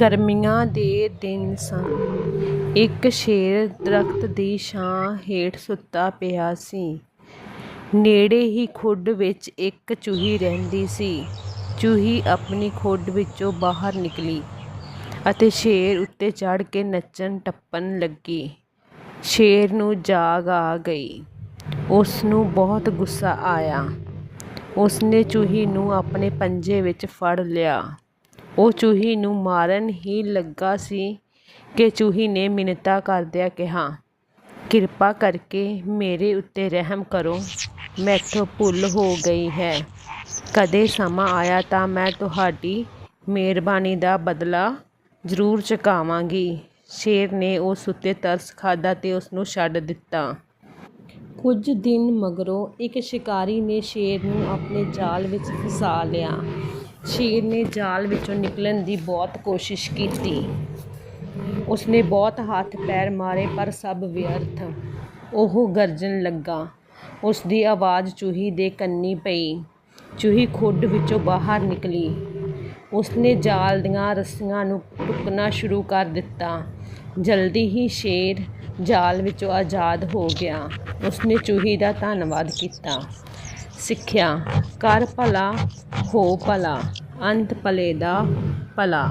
ਗਰਮੀਆਂ ਦੇ ਦਿਨ ਸਨ। ਇੱਕ ਸ਼ੇਰ ਦਰਖ਼ਤ ਦੀ ਛਾਂ ਹੇਠ ਸੁੱਤਾ ਪਿਆ ਸੀ। ਨੇੜੇ ਹੀ ਖੁੱਡ ਵਿੱਚ ਇੱਕ ਚੂਹੀ ਰਹਿੰਦੀ ਸੀ। ਚੂਹੀ ਆਪਣੀ ਖੁੱਡ ਵਿੱਚੋਂ ਬਾਹਰ ਨਿਕਲੀ ਅਤੇ ਸ਼ੇਰ ਉੱਤੇ ਚੜ੍ਹ ਕੇ ਨੱਚਣ ਟੱਪਣ ਲੱਗੀ। ਸ਼ੇਰ ਨੂੰ ਜਾਗ ਆ ਗਈ। ਉਸ ਨੂੰ ਬਹੁਤ ਗੁੱਸਾ ਆਇਆ। ਉਸਨੇ ਚੂਹੀ ਨੂੰ ਆਪਣੇ ਪੰਜੇ ਵਿੱਚ ਫੜ ਲਿਆ। ਉਹ ਚੂਹੀ ਨੂੰ ਮਾਰਨ ਹੀ ਲੱਗਾ ਸੀ ਕਿ ਚੂਹੀ ਨੇ ਮਿੰਨਤਾਂ ਕਰਦਿਆਂ ਕਿਹਾ, ਕਿਰਪਾ ਕਰਕੇ ਮੇਰੇ ਉੱਤੇ ਰਹਿਮ ਕਰੋ। ਮੈਥੋਂ ਭੁੱਲ ਹੋ ਗਈ ਹੈ। ਕਦੇ ਸਮਾਂ ਆਇਆ ਤਾਂ ਮੈਂ ਤੁਹਾਡੀ ਮਿਹਰਬਾਨੀ ਦਾ ਬਦਲਾ ਜ਼ਰੂਰ ਚੁਕਾਵਾਂਗੀ। ਸ਼ੇਰ ਨੇ ਉਸ ਉੱਤੇ ਤਰਸ ਖਾਧਾ ਤੇ ਉਸਨੂੰ ਛੱਡ ਦਿੱਤਾ। ਕੁਝ ਦਿਨ ਮਗਰੋਂ ਇੱਕ ਸ਼ਿਕਾਰੀ ਨੇ ਸ਼ੇਰ ਨੂੰ ਆਪਣੇ ਜਾਲ ਵਿੱਚ ਫਸਾ ਲਿਆ। ਸ਼ੇਰ ਨੇ ਜਾਲ ਵਿੱਚੋਂ ਨਿਕਲਣ ਦੀ ਬਹੁਤ ਕੋਸ਼ਿਸ਼ ਕੀਤੀ। ਉਸਨੇ ਬਹੁਤ ਹੱਥ ਪੈਰ ਮਾਰੇ, ਪਰ ਸਭ ਵਿਅਰਥ। ਉਹ ਗਰਜਣ ਲੱਗਾ। ਉਸ ਦੀ ਆਵਾਜ਼ ਚੂਹੀ ਦੇ ਕੰਨੀ ਪਈ। ਚੂਹੀ ਖੁੱਡ ਵਿੱਚੋਂ ਬਾਹਰ ਨਿਕਲੀ। ਉਸਨੇ ਜਾਲ ਦੀਆਂ ਰੱਸੀਆਂ ਨੂੰ ਟੁਕਣਾ ਸ਼ੁਰੂ ਕਰ ਦਿੱਤਾ। ਜਲਦੀ ਹੀ ਸ਼ੇਰ ਜਾਲ ਵਿੱਚੋਂ ਆਜ਼ਾਦ ਹੋ ਗਿਆ। ਉਸਨੇ ਚੂਹੀ ਦਾ ਧੰਨਵਾਦ ਕੀਤਾ। ਸਿੱਖਿਆ। ਕਰ ਭਲਾ ਹੋ ਭਲਾ ਅੰਤ ਭਲੇ ਦਾ ਭਲਾ।